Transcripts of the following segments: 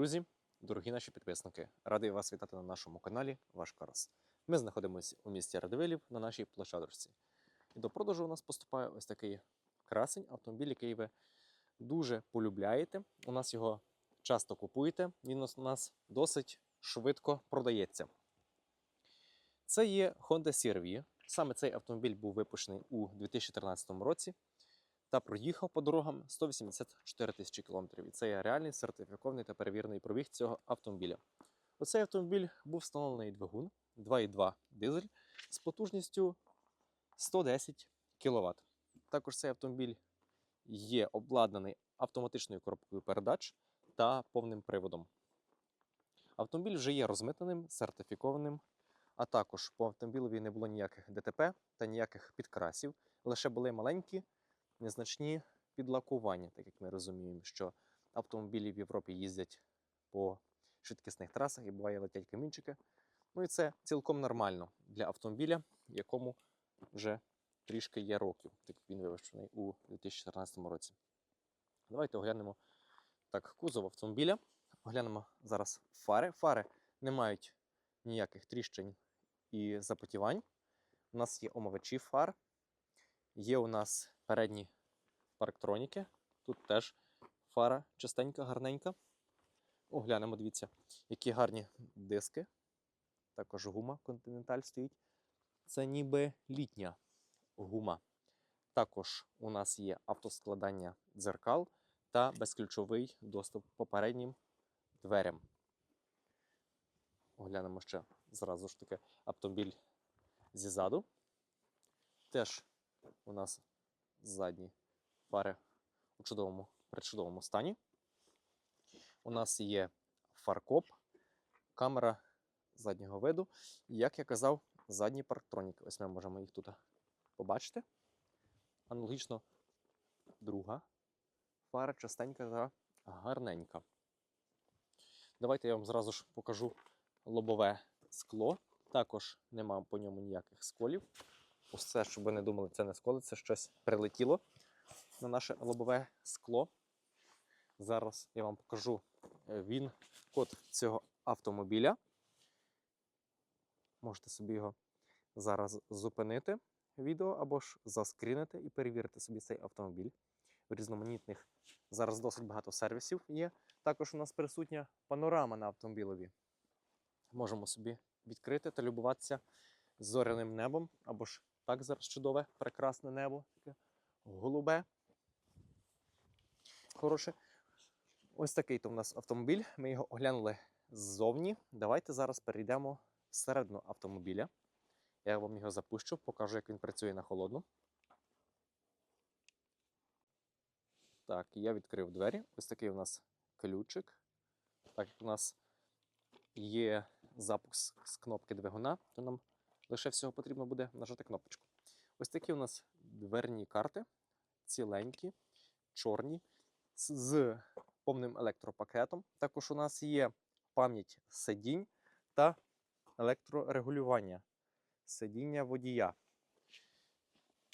друзі, дорогі наші підписники! Радий вас вітати на нашому каналі Ваш Карас. Ми знаходимося у місті Радивилів на нашій площадочці. І до продажу у нас поступає ось такий красень автомобіль, який ви дуже полюбляєте. У нас його часто купуєте. Він у нас досить швидко продається. Це є Honda CR-V. Саме цей автомобіль був випущений у 2013 році та проїхав по дорогам 184 тисячі кілометрів. І це є реальний сертифікований та перевірений пробіг цього автомобіля. Оцей автомобіль був встановлений двигун 2,2 дизель з потужністю 110 кВт. Також цей автомобіль є обладнаний автоматичною коробкою передач та повним приводом. Автомобіль вже є розмитненим, сертифікованим, а також по автомобілеві не було ніяких ДТП та ніяких підкрасів, лише були маленькі незначні підлакування, так як ми розуміємо, що автомобілі в Європі їздять по швидкісних трасах і буває летять камінчики. Ну і це цілком нормально для автомобіля, якому вже трішки є років, так як він вивищений у 2014 році. Давайте оглянемо так кузов автомобіля. Оглянемо зараз фари. Фари не мають ніяких тріщин і запотівань. У нас є омивачі фар, Є у нас передні парктроніки. Тут теж фара чистенька, гарненька. Оглянемо, дивіться, які гарні диски. Також гума Continental стоїть. Це ніби літня гума. Також у нас є автоскладання дзеркал та безключовий доступ по переднім дверям. Оглянемо ще зразу ж таки автомобіль зізаду. Теж у нас задні фари у чудовому, при чудовому стані. У нас є фаркоп, камера заднього виду. Як я казав, задні парктроніки. Ось ми можемо їх тут побачити. Аналогічно друга фара частенька та гарненька. Давайте я вам зразу ж покажу лобове скло. Також нема по ньому ніяких сколів. Це, щоб ви не думали, це не сколи, це щось прилетіло на наше лобове скло. Зараз я вам покажу е, він код цього автомобіля. Можете собі його зараз зупинити відео або ж заскрінити і перевірити собі цей автомобіль. В різноманітних зараз досить багато сервісів є. Також у нас присутня панорама на автомобілеві. Можемо собі відкрити та любуватися зоряним небом або ж так зараз чудове, прекрасне небо, таке голубе. Хороше. Ось такий то в нас автомобіль. Ми його оглянули ззовні. Давайте зараз перейдемо всередину автомобіля. Я вам його запущу, покажу, як він працює на холодну. Так, я відкрив двері. Ось такий у нас ключик. Так як у нас є запуск з кнопки двигуна, то нам Лише всього потрібно буде нажати кнопочку. Ось такі у нас дверні карти, ціленькі, чорні, з повним електропакетом. Також у нас є пам'ять сидінь та електрорегулювання сидіння водія.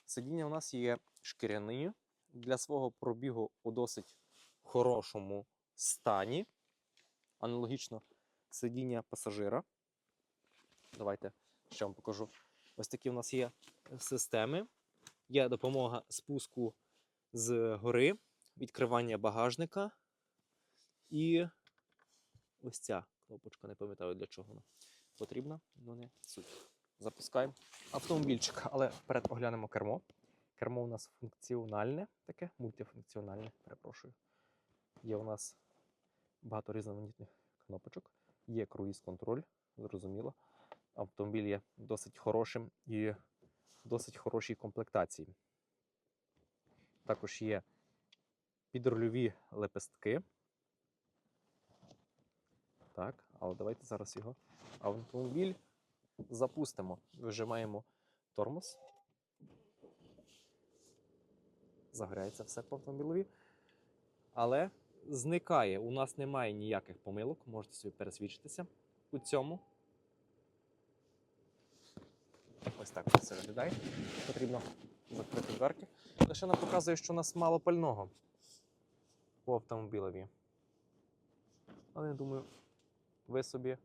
Сидіння у нас є шкіряні для свого пробігу у досить хорошому стані. Аналогічно сидіння пасажира. Давайте Ще вам покажу. Ось такі у нас є системи. Є допомога спуску з гори, відкривання багажника. І ось ця кнопочка, не пам'ятаю для чого вона потрібна, але не суть. Запускаємо автомобільчик, але вперед оглянемо кермо. Кермо у нас функціональне, таке, мультифункціональне, перепрошую. Є у нас багато різноманітних кнопочок, є круїз-контроль, зрозуміло автомобіль є досить хорошим і досить хорошій комплектації. Також є підрульові лепестки. Так, але давайте зараз його автомобіль запустимо. Вижимаємо тормоз. Загоряється все по автомобілові. Але зникає. У нас немає ніяких помилок, можете собі пересвідчитися у цьому. Ось так це виглядає. Потрібно закрити дверки. Лише нам показує, що у нас мало пального по автомобілеві. Але я думаю, ви собі,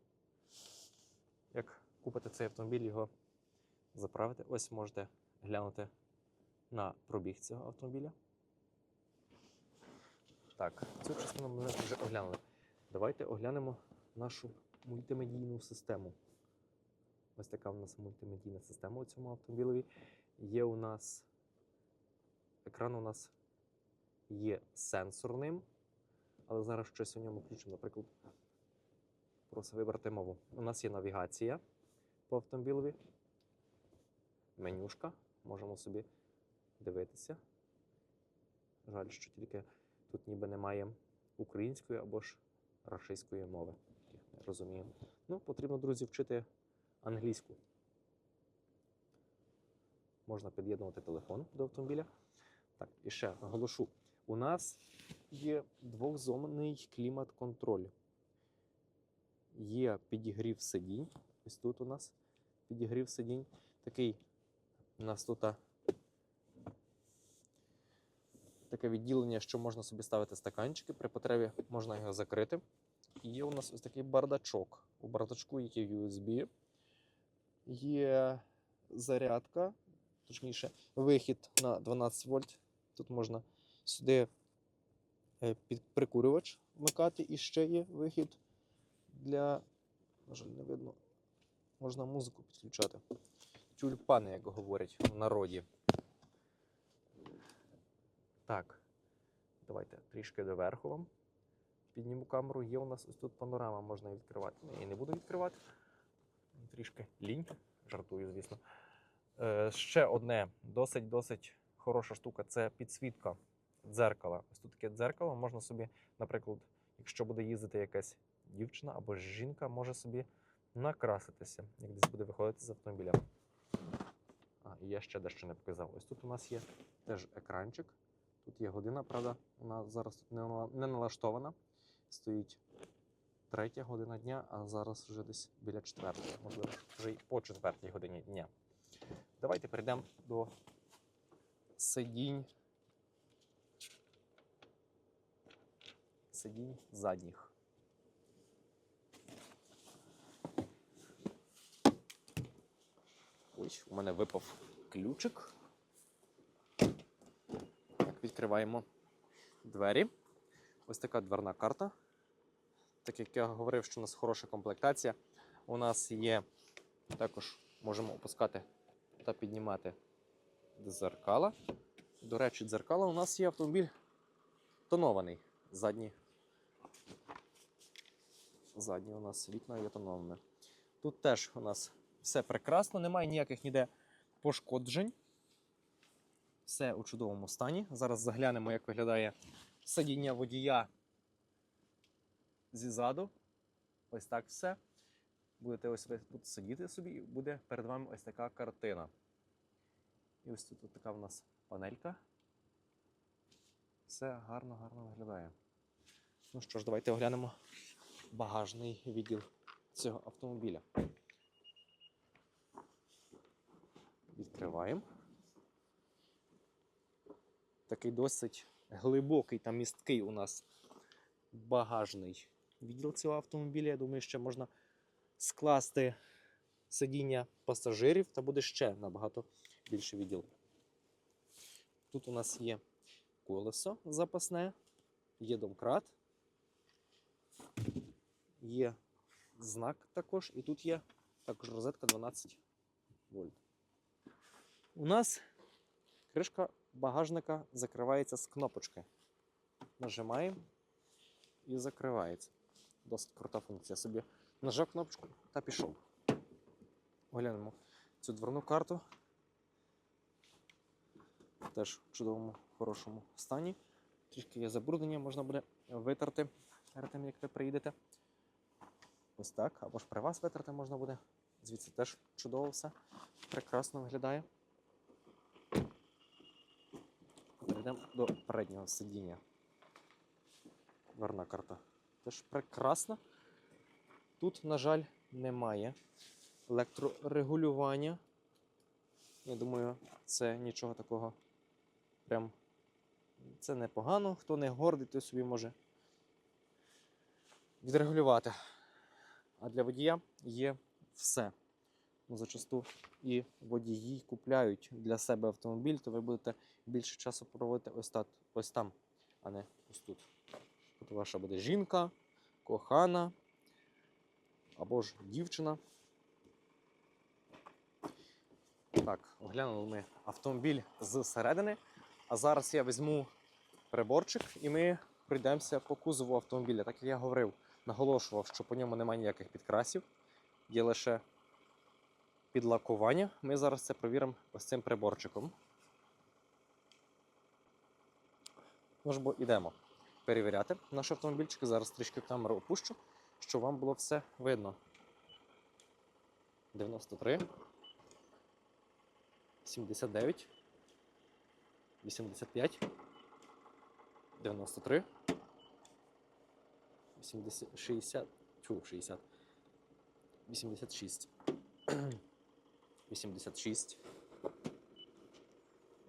як купите цей автомобіль, його заправите. Ось можете глянути на пробіг цього автомобіля. Так, цю частину ми вже оглянули. Давайте оглянемо нашу мультимедійну систему. Ось така у нас мультимедійна система у цьому автомобілеві. Є у нас екран у нас є сенсорним, але зараз щось у ньому включимо. Наприклад, просто вибрати мову. У нас є навігація по автомобілеві, менюшка, можемо собі дивитися. Жаль, що тільки тут ніби немає української або ж рашистської мови. Розумію. Ну, потрібно, друзі, вчити англійську. Можна під'єднувати телефон до автомобіля. Так, і ще наголошу. У нас є двохзонний клімат-контроль. Є підігрів сидінь. Ось тут у нас підігрів сидінь. Такий у нас тут таке відділення, що можна собі ставити стаканчики. При потребі можна його закрити. І є у нас ось такий бардачок. У бардачку є USB, є зарядка, точніше, вихід на 12 вольт. Тут можна сюди е, під прикурювач вмикати, і ще є вихід для. На жаль, не видно. Можна музику підключати. Тюльпани, як говорять в народі. Так, давайте трішки доверху вам. Підніму камеру. Є у нас ось тут панорама, можна відкривати. Я її не буду відкривати. Трішки лінь. Жартую, звісно. Е, ще одне досить-досить хороша штука це підсвітка дзеркала. Ось тут таке дзеркало. Можна собі, наприклад, якщо буде їздити якась дівчина або жінка, може собі накраситися, як десь буде виходити з автомобіля. А, і я ще дещо не показав. Ось тут у нас є теж екранчик. Тут є година, правда, вона зараз тут не налаштована. Стоїть третя година дня, а зараз вже десь біля четвертої, можливо, вже й по четвертій годині дня. Давайте перейдемо до сидінь. Сидінь задніх. Ось, у мене випав ключик. Так, відкриваємо двері. Ось така дверна карта. Так як я говорив, що у нас хороша комплектація. У нас є також можемо опускати та піднімати дзеркала. До речі, дзеркала у нас є автомобіль тонований. Задні. Задні у нас вікна є тоноване. Тут теж у нас все прекрасно, немає ніяких ніде пошкоджень. Все у чудовому стані. Зараз заглянемо, як виглядає сидіння водія зізаду. Ось так все. Будете ось тут сидіти собі, і буде перед вами ось така картина. І ось тут, тут така в нас панелька. Все гарно, гарно виглядає. Ну що ж, давайте оглянемо багажний відділ цього автомобіля. Відкриваємо. Такий досить глибокий та місткий у нас багажний відділ цього автомобіля. Я думаю, ще можна скласти сидіння пасажирів та буде ще набагато більше відділ. Тут у нас є колесо запасне, є домкрат, є знак також, і тут є також розетка 12 вольт. У нас кришка багажника закривається з кнопочки. Нажимаємо і закривається. Досить крута функція. Собі нажав кнопочку та пішов. Оглянемо цю дверну карту. Теж в чудовому, хорошому стані. Трішки є забруднення, можна буде витерти перед тим, як ви приїдете. Ось так. Або ж при вас витерти можна буде. Звідси теж чудово все. Прекрасно виглядає. Перейдемо до переднього сидіння. Дверна карта. Теж прекрасна. Тут, на жаль, немає електрорегулювання. Я думаю, це нічого такого прям. Це непогано. Хто не гордий, той собі може відрегулювати. А для водія є все. Ну, зачасту і водії купляють для себе автомобіль, то ви будете більше часу проводити ось, так, ось там, а не ось тут. Тут ваша буде жінка, кохана або ж дівчина. Так, оглянули ми автомобіль зсередини. А зараз я візьму приборчик і ми пройдемося по кузову автомобіля. Так як я говорив, наголошував, що по ньому немає ніяких підкрасів, є лише підлакування. Ми зараз це провіримо ось цим приборчиком. Ну ж бо йдемо перевіряти наш автомобільчик. Зараз трішки камеру опущу, щоб вам було все видно. 93, 79, 85, 93, 80, 60, тьфу, 60, 86, 86,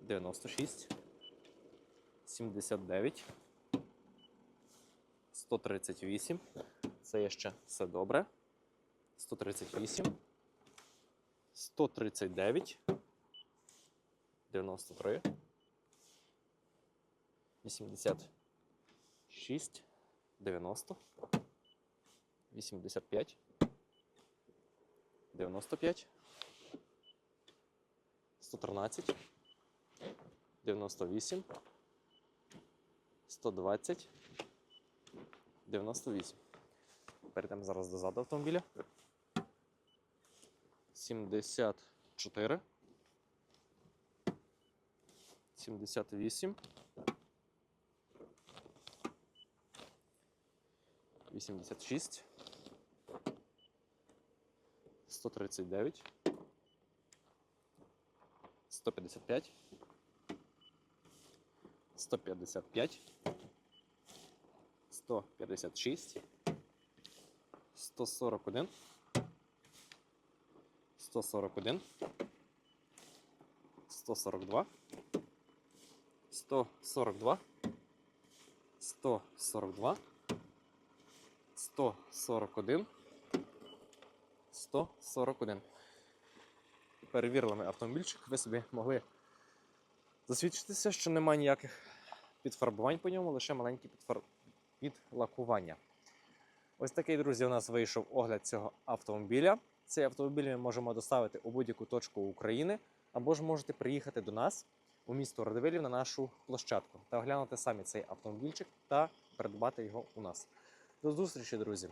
96, 79, 138. Це є ще все добре. 138, 139, 93, 86, 90, 85, 95, 113, 98, 120, 98. Перейдемо зараз до заду автомобіля. 74, 78, 86, 139, 155, 155, 156, 141, 141, 142, 142, 142, 141, 141. Перевірили автомобільчик, ви собі могли засвідчитися, що немає ніяких підфарбувань по ньому, лише маленькі підфар... підлакування. Ось такий, друзі, у нас вийшов огляд цього автомобіля. Цей автомобіль ми можемо доставити у будь-яку точку України, або ж можете приїхати до нас у місто Радивилів на нашу площадку та оглянути самі цей автомобільчик та придбати його у нас. До зустрічі, друзі!